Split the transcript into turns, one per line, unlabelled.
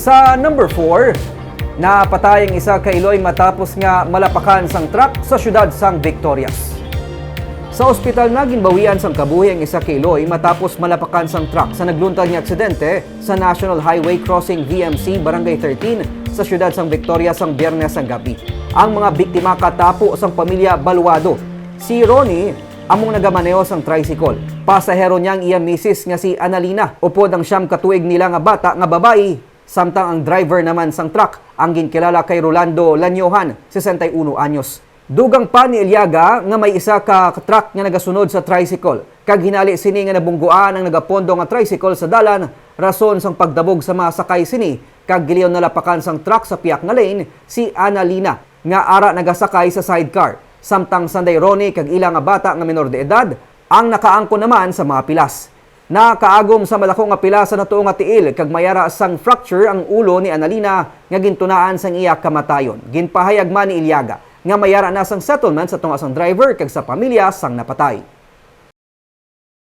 Sa number 4, napatay ang isa ka Iloy matapos nga malapakan sang truck sa syudad sang Victorias. Sa ospital na ginbawian sang kabuhi ang isa ka Iloy matapos malapakan sang truck sa nagluntag nga aksidente sa National Highway Crossing VMC Barangay 13 sa syudad sang Victorias sang Biyernes ang gabi. Ang mga biktima katapo sang pamilya Baluado. Si Ronnie among nagamaneo sang tricycle. Pasahero niyang iya misis nga si Analina. Upod ang siyam katuig nila nga bata nga babae Samtang ang driver naman sang truck ang ginkilala kay Rolando Lanyohan, 61 anyos. Dugang pa ni Eliaga nga may isa ka truck nga nagasunod sa tricycle. Kag hinali sini nga nabungguan ang nagapondo nga tricycle sa dalan, rason sang pagdabog sa mga sakay sini, kag giliw nalapakan sang truck sa piyak nga lane si Annalina nga ara nagasakay sa sidecar. Samtang Sanday Ronnie kag ilang nga bata nga menor de edad ang nakaangko naman sa mga pilas. Nakaagom sa malako nga pila sa natuong nga tiil kag mayara sang fracture ang ulo ni Analina nga gintunaan sang iya kamatayon. Ginpahayag man ni Ilyaga nga mayara na sang settlement sa tunga sang driver kag sa pamilya sang napatay.